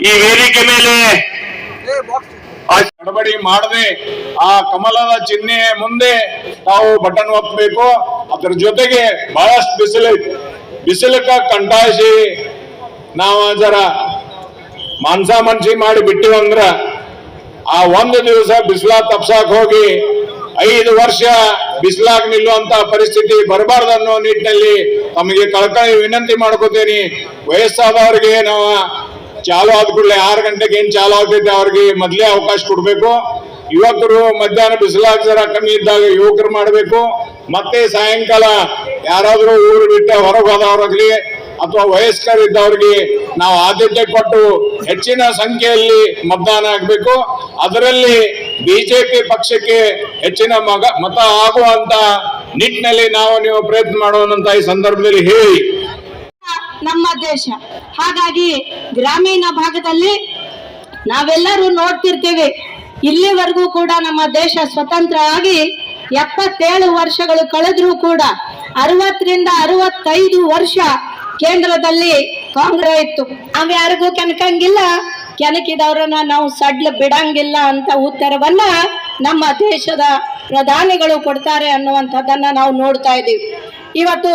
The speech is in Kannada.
ಈ ವೇದಿಕೆ ಮೇಲೆ ಗಡಬಡಿ ಮಾಡದೆ ಆ ಕಮಲದ ಚಿಹ್ನೆ ಮುಂದೆ ನಾವು ಬಟನ್ ಒಪ್ಪಬೇಕು ಅದ್ರ ಜೊತೆಗೆ ಬಹಳಷ್ಟು ಬಿಸಿಲು ಬಿಸಿಲಕ್ಕ ಕಂಟಾಯಿಸಿ ನಾವು ಜರ ಮಾಂಸ ಮನ್ಸಿ ಮಾಡಿ ಬಿಟ್ಟಿವಂದ್ರ ಆ ಒಂದು ದಿವಸ ಬಿಸಿಲ ತಪ್ಸಾಕ್ ಹೋಗಿ ಐದು ವರ್ಷ ಬಿಸಿಲಾಗ್ ನಿಲ್ಲುವಂತ ಪರಿಸ್ಥಿತಿ ಬರಬಾರ್ದು ಅನ್ನೋ ನಿಟ್ಟಿನಲ್ಲಿ ತಮಗೆ ಕಳಕಳಿ ವಿನಂತಿ ಮಾಡ್ಕೋತೇನೆ. ವಯಸ್ಸಾದವರಿಗೆ ನಾವು ಚಾಲು ಆದ ಕೂಡಲೇ ಆರು ಗಂಟೆಗೆ ಏನ್ ಚಾಲು ಆಗ್ತೈತೆ ಅವ್ರಿಗೆ ಮೊದ್ಲೇ ಅವಕಾಶ ಕೊಡ್ಬೇಕು. ಯುವಕರು ಮಧ್ಯಾಹ್ನ ಬಿಸಿಲಾಗ ಕಮ್ಮಿ ಇದ್ದಾಗ ಯುವಕರು ಮಾಡಬೇಕು. ಮತ್ತೆ ಸಾಯಂಕಾಲ ಯಾರಾದ್ರೂ ಊರು ಬಿಟ್ಟು ಹೊರಗೆ ಹೋದವ್ರಾಗ್ಲಿ ಅಥವಾ ವಯಸ್ಕರಿದ್ದವ್ರಿಗೆ ನಾವು ಆದ್ಯತೆ ಕೊಟ್ಟು ಹೆಚ್ಚಿನ ಸಂಖ್ಯೆಯಲ್ಲಿ ಮತದಾನ ಆಗಬೇಕು. ಅದರಲ್ಲಿ ಬಿಜೆಪಿ ಪಕ್ಷಕ್ಕೆ ಹೆಚ್ಚಿನ ಮಗ, ಮತ ಆಗುವಂತ ನಿಟ್ಟಿನಲ್ಲಿ ನಾವು ನೀವು ಪ್ರಯತ್ನ ಮಾಡೋಣಂತ ಈ ಸಂದರ್ಭದಲ್ಲಿ ಹೇಳಿ. ನಮ್ಮ ದೇಶ. ಹಾಗಾಗಿ ಗ್ರಾಮೀಣ ಭಾಗದಲ್ಲಿ ನಾವೆಲ್ಲರೂ ನೋಡ್ತಿರ್ತೀವಿ. ಇಲ್ಲಿವರೆಗೂ ಕೂಡ ನಮ್ಮ ದೇಶ ಸ್ವತಂತ್ರ ಆಗಿ ಎಪ್ಪತ್ತೇಳು ವರ್ಷಗಳು ಕಳೆದ್ರೂ ಕೂಡ ಅರವತ್ತರಿಂದ ಅರವತ್ತೈದು ವರ್ಷ ಕೇಂದ್ರದಲ್ಲಿ ಕಾಂಗ್ರೆಸ್ ಇತ್ತು. ನಾವು ಯಾರಿಗೂ ಕೆನಕಂಗಿಲ್ಲ ಕೆನಕಿದವ್ರನ್ನ ನಾವು ಸಡ್ಲ ಬಿಡಂಗಿಲ್ಲ ಅಂತ ಉತ್ತರವನ್ನ ನಮ್ಮ ದೇಶದ ಪ್ರಧಾನಿಗಳು ಕೊಡ್ತಾರೆ ಅನ್ನುವಂಥದ್ದನ್ನ ನಾವು ನೋಡ್ತಾ ಇದ್ದೀವಿ. ಇವತ್ತು